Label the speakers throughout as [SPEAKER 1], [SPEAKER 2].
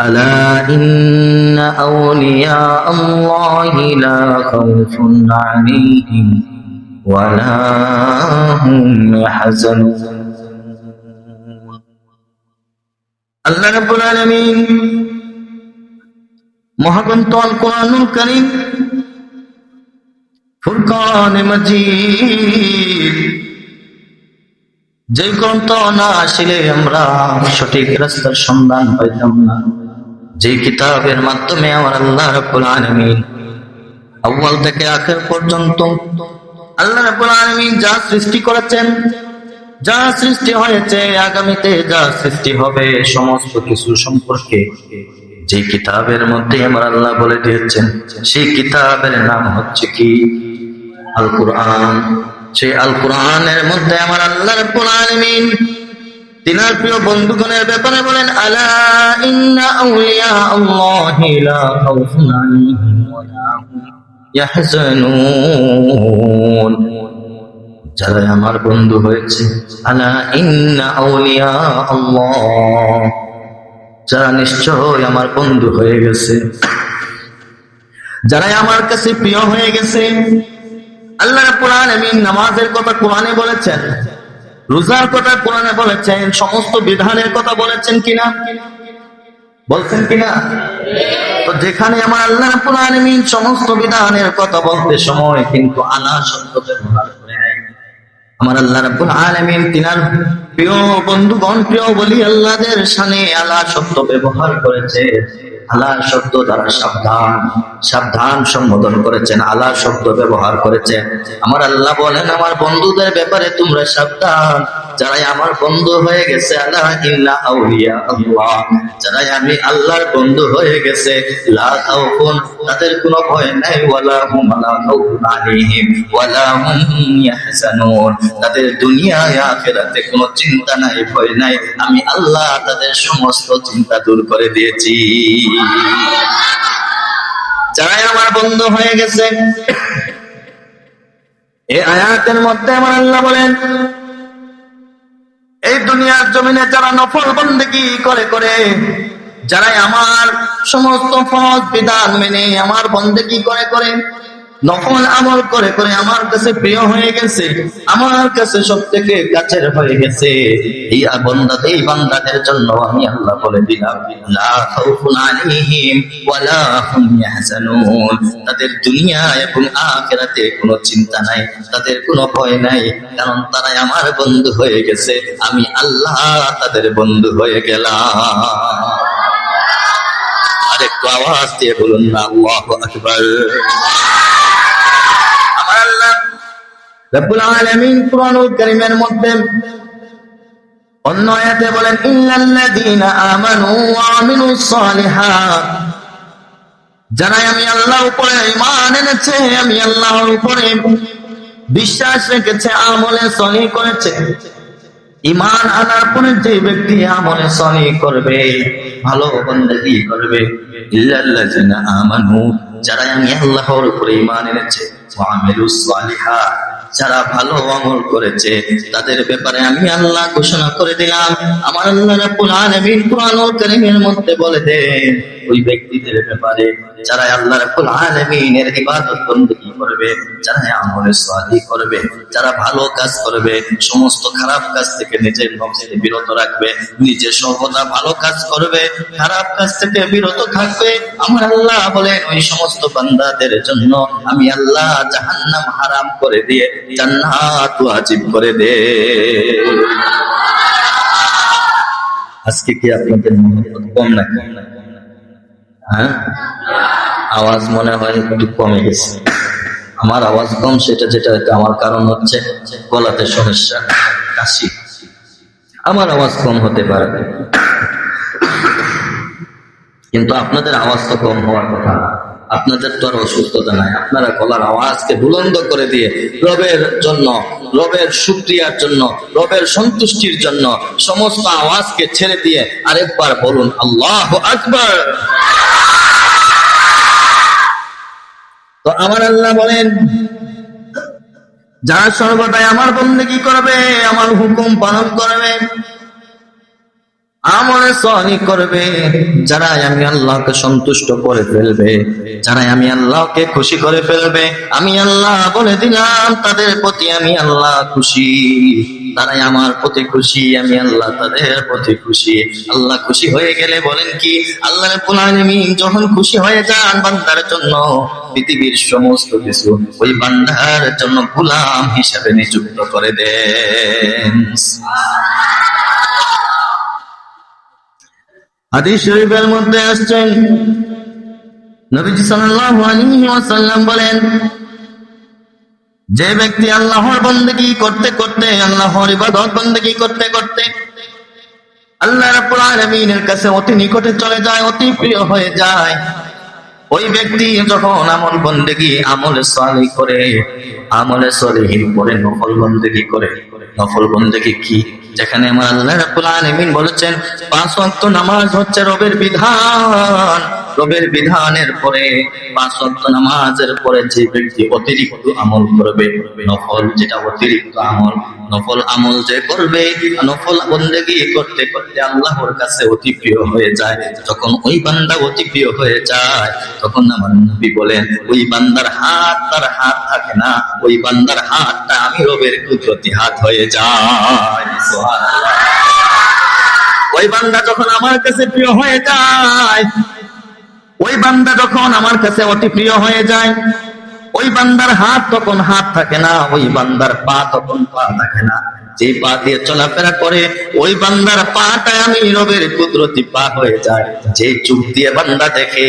[SPEAKER 1] ألا إن أولياء الله لا خوف عليهم ولا هم يحزنون আল্লাহ রাব্বুল আলামিন মহাগ্রন্থ আল কোরআনুল কারীম ফুরকান মাজিদ যে গ্রন্থ না আসলে আমরা সঠিক রাস্তার সন্ধান পাইতাম না যে কিতাবের মাধ্যমে আমার আল্লাহ রাব্বুল আলামিন আউয়াল থেকে আখের পর্যন্ত আল্লাহ রাব্বুল আলামিন যা সৃষ্টি করেছেন, যা সৃষ্টি হয়েছে, আগামীতে যা সৃষ্টি হবে, সমস্ত কিছু সম্পর্কে যে কিতাবের মধ্যে আমার আল্লাহ বলে দিয়েছেন, সেই কিতাবের নাম হচ্ছে কি? আল কোরআন সেই আল কোরআনের মধ্যে আমার আল্লাহ রাব্বুল আলামিন তিনার প্রিয় বন্ধুগণের ব্যাপারে বলেন, আলা যারা আমার বন্ধু হয়েছে যারা নিশ্চয় আমার বন্ধু হয়ে গেছে। যারা আমার কাছে প্রিয় হয়ে গেছে, আল্লাহ রাব্বুল আলামিন নামাজের কথা কোরআনে বলেছেন রোজার কথা কোরআনে বলেছেন, সমস্ত বিধানের কথা বলেছেন কিনা? বলছেন কিনা? তো যেখানে আমার আল্লাহ আলামিন সমস্ত বিধানের কথা বলতে সময় কিন্তু আলা শব্দ ব্যবহার করে আমার আল্লাহ রাব্বুল আলামিন তিনার প্রিয় বন্ধুগণ, প্রিয় বলি আল্লাহদের শানে আলা শব্দ ব্যবহার করেছে। আলা শব্দ দ্বারা সাবধান সাবধান সম্বোধন করেছেন, আলা শব্দ ব্যবহার করেছেন। আমার আল্লাহ বলেন, আমার বন্ধুদের ব্যাপারে তোমরা সাবধান। যারাই আমার বন্ধু হয়ে গেছে আল্লাহ ইল্লা আউলিয়া আল্লাহ। যারাই আমি আল্লাহর বন্ধু হয়ে গেছে, লা তাদের কোনো ভয় নাই। ওয়ালা হুম লা খাউফুন আলাইহিম, ওয়ালা হুম ইয়াহজানুন। তাদের দুনিয়ায় আখিরাতে কোনো চিন্তা নাই, ভয় নাই। আমি আল্লাহ তাদের সমস্ত চিন্তা দূর করে দিয়েছি। যারাই আমার বন্ধু হয়ে গেছে এই আয়াতের মধ্যে আমার আল্লাহ বলেন, এই দুনিয়ার জমিনে যারা নফল বন্দেগি করে করে, যারাই আমার সমস্ত ফজ বিধান মেনে আমার বন্দেগি করে করে নফল আমল করে করে আমার কাছে প্রিয় হয়ে গেছে, আমার কাছে সব থেকে কাছের হয়ে গেছে। এই বন্দা এই বান্দাদের জন্য আমি আল্লাহ বলে দিলাম, লা খাউফুন আলাইহিম ওয়ালা হুম ইয়াহজানুন। তাদের দুনিয়া এবং আখিরাতে কোনো চিন্তা নাই, তাদের কোনো ভয় নাই, কারণ তারাই আমার বন্ধু হয়ে গেছে, আমি আল্লাহ তাদের বন্ধু হয়ে গেলাম। আরেকটু আওয়াজ দিয়ে বলুন না, আল্লাহু আকবার। রব্বুল আলামিন কুরআনুল কারীমের মধ্যে অন্য আয়াতে বলেন ইল্লাল্লাযীনা আমানু ওয়া আমিলুস সালিহাত। আমি আল্লাহর উপরে ঈমান এনেছে, আমি আল্লাহর উপরে বিশ্বাস রেখেছে, আমলে সহি করেছে। ইমান আনার পরে যে ব্যক্তি আমলে সহি করবে, ভালো বন্দেগী করবে? ইল্লাল্লাযীনা আমানু যারা আমি আল্লাহর উপরে ঈমান এনেছে, ওয়া আমিলুস সালিহাত। যারা ভালো আমল করেছে, তাদের ব্যাপারে আমি আল্লাহ ঘোষণা করে দিলাম। আমার আল্লাহ রাব্বুল আলামিন মধ্যে বলে দেন ওই ব্যক্তিদের ব্যাপারে যারা আল্লাহর ফুল আলমিনের ইবাদত বندگی করবে যারা আমলে সাদি করবে, যারা ভালো কাজ করবে, সমস্ত খারাপ কাজ থেকে নিজের নফসকে বিরত রাখবে নিজে সর্বদা ভালো কাজ করবে, খারাপ কাজ থেকে বিরত থাকবে, আমার আল্লাহ বলে ওই সমস্ত বান্দাদের জন্য আমি আল্লাহ জাহান্নাম হারাম করে দিয়ে জান্নাত ওয়াজিব করে দে। আজকে কি আপনাদের মনে কম না কম না হ্যাঁ? আওয়াজ মনে হয় একটু কমে গেছে। আমার আওয়াজ কম, সেটা যেটা আমার কারণ হচ্ছে গলাতে সমস্যা। কাশি। আমার আওয়াজ কম হতে পারে। কিন্তু আপনাদের আওয়াজ তো কম হওয়ার কথা। আপনাদের তো আর অসুস্থতা নাই। আপনারা গলার আওয়াজকে বুলন্দ করে দিয়ে রবের জন্য, রবের সুক্রিয়ার জন্য, রবের সন্তুষ্টির জন্য সমস্ত আওয়াজকে ছেড়ে দিয়ে আরেকবার বলুন, আল্লাহ আকবার! তো আমার আল্লাহ বলেন যারা সর্বদাই আমার বন্দেগী করবে আমার হুকুম পালন করবে। করবে আমি আল্লাহকে সন্তুষ্ট করে ফেলবে আমি আল্লাহকে খুশি করে ফেলবে, আমি আল্লাহ বলে দিলাম, তাদের প্রতি আমি আল্লাহ খুশি। তারাই আমার প্রতি খুশি, আমি আল্লাহ তাদের প্রতি খুশি। আল্লাহ খুশি হয়ে গেলে বলেন কি, আল্লাহ যখন খুশি হয়ে যান বান্দার জন্য, পৃথিবীর সমস্ত কিছু ওই বান্দার জন্য গুলাম হিসাবে নিযুক্ত করে দেন। হাদিস শরীফের মধ্যে আসছেন নবীজি সাল্লাল্লাহু আলাইহি ওয়াসাল্লাম বলেন, যে ব্যক্তি আল্লাহর বন্দেগী করতে করতে, আল্লাহর ইবাদত বন্দেগী করতে করতে আল্লাহ রাব্বুল আলামিনের কাছে অতি নিকটে চলে যায়, অতি প্রিয় হয়ে যায়। ওই ব্যক্তি যখন আমল বন্দেগী, আমলে সালিহ করে, আমলে সলিহীন করে নফল বন্দেগী করে, নফল বন্দেগী কি? যেখানে আমার আল্লাহ রাব্বুল আলামিন বলেছেন, পাঁচ ওয়াক্ত নামাজ হচ্ছে রবের বিধান। রবের বিধানের পরে, পাঁচ ওয়াক্ত নামাজের পরে যে ব্যক্তি অতিরিক্ত আমল করবে, নফল যেটা অতিরিক্ত আমল নফল আমল যে করবে, নফল বন্দেগী করতে করতে আল্লাহর কাছে অতি প্রিয় হয়ে যায়। যখন ওই বান্দা অতি প্রিয় হয়ে যায়, তখন আমার নবী বলেন, ওই বান্দার হাত তার হাত থাকে না, ওই বান্দার হাতটা আমি রবের কুদরতি হাত হয়ে যায়। ওই বান্দা যখন আমার কাছে প্রিয় হয়ে যায়, ওই বান্দা যখন আমার কাছে অতি প্রিয় হয়ে যায় ওই বান্দার হাত তখন হাত থাকে না, ওই বান্দার পা তখন পা থাকে না। যে পা দিয়ে চলাফেরা করে, ওই বান্দার পাটা আমি রবের কুদরতি পা হয়ে যায় যে চোখ দিয়ে বান্দা দেখে,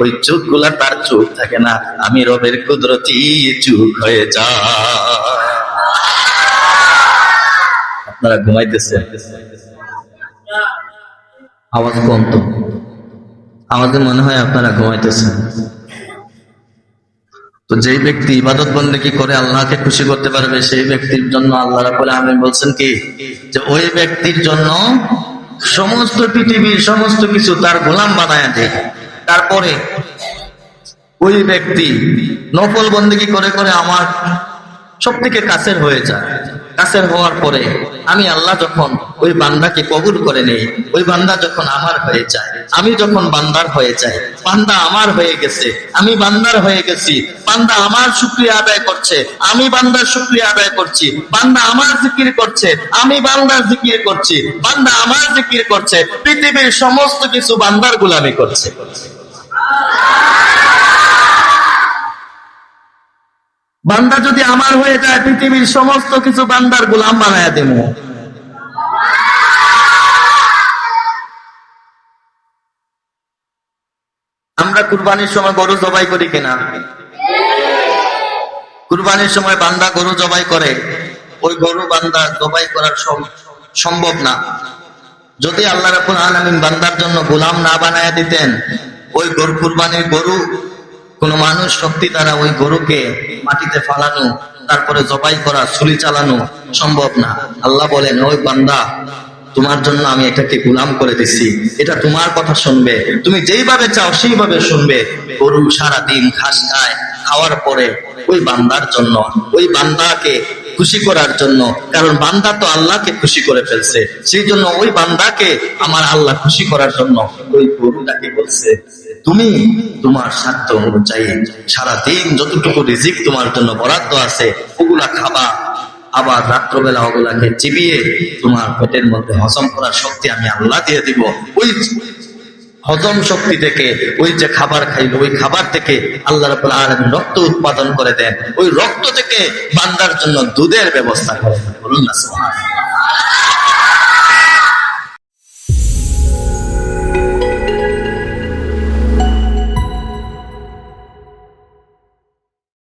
[SPEAKER 1] ওই চোখগুলা তার চোখ থাকে না, আমি রবের কুদরতি চোখ হয়ে যায় আপনারা ঘুমাইতেছেন? আওয়াজ কম তো। আমাদের মনে হয় আপনারা ঘুমাইতেছেন। তো যেই ব্যক্তি ইবাদত বন্দেগী করে আল্লাহকে খুশি করতে পারবে, সেই ব্যক্তির জন্য আল্লাহ রাবুল আমি বলছেন কি? যে ওই ব্যক্তির জন্য সমস্ত পৃথিবীর সমস্ত কিছু তার গোলাম বানায় দেয় তারপরে ওই ব্যক্তি নকল বন্দী করে করে আমার সব থেকে কাছের হয়ে যায়। কাছের হওয়ার পরে আমি আল্লাহ যখন ওই বান্দাকে কবুল করে নেই, ওই বান্দা যখন আমার হয়ে যায়, আমি যখন বান্দার হয়ে যাই, বান্দা আমার হয়ে গেছে, আমি বান্দার হয়ে গেছি, বান্দা আমার শুক্রিয়া আদায় করছে, আমি বান্দার শুক্রিয়া আদায় করছি, বান্দা আমার জিকির করছে, আমি বান্দার জিকির করছি, বান্দা আমার জিকির করছে, পৃথিবীর সমস্ত কিছু বান্দার গুলামি করছে। বান্দা যদি আমার হয়ে যায়, পৃথিবীর সমস্ত কিছু বান্দার গোলাম বানায় দেব। আমরা কুরবানির সময় গরু জবাই করি কিনা? কুরবানির সময় বান্দা গরু জবাই করে। ওই গরু বান্দা জবাই করার সম- সম্ভব না। যদি আল্লাহ রাব্বুল আলামিন বান্দার জন্য গোলাম না বানায় দিতেন, ওই গরু কুরবানির গরু কোন মানুষ শক্তি দ্বারা ওই গরুকে মাটিতে ফালানো, তারপরে জবাই করা, ছুরি চালানো সম্ভব না। আল্লাহ বলেন, ওই বান্দা, তোমার জন্য আমি এটাকে গুলাম করে দিছি। এটা তোমার কথা শুনবে। তুমি যেইভাবে চাও সেইভাবে শুনবে। গরু সারা দিন ঘাস খায়, খাওয়ার পরে ওই বান্দার জন্য, ওই বান্দাকে খুশি করার জন্য। কারণ বান্দা তো আল্লাহকে খুশি করে ফেলছে। সেই জন্য ওই বান্দাকে আমার আল্লাহ খুশি করার জন্য ওই গরুটাকে বলছে, তুমি তোমার স্বার্থ অনুযায়ী সারাদিন যতটুকু রিজিক তোমার জন্য বরাদ্দ আছে, ওগুলা খাবা। আবার রাত্রবেলা ওগুলাকে চিবিয়ে তোমার পেটের মধ্যে হজম করার শক্তি আমি আল্লাহ দিয়ে দিব। ওই হজম শক্তি থেকে ওই যে খাবার খাইলো, ওই খাবার থেকে আল্লাহ রাবুল আলামিন রক্ত উৎপাদন করে দেন ওই রক্ত থেকে বান্দার জন্য দুধের ব্যবস্থা করেন বলুন না।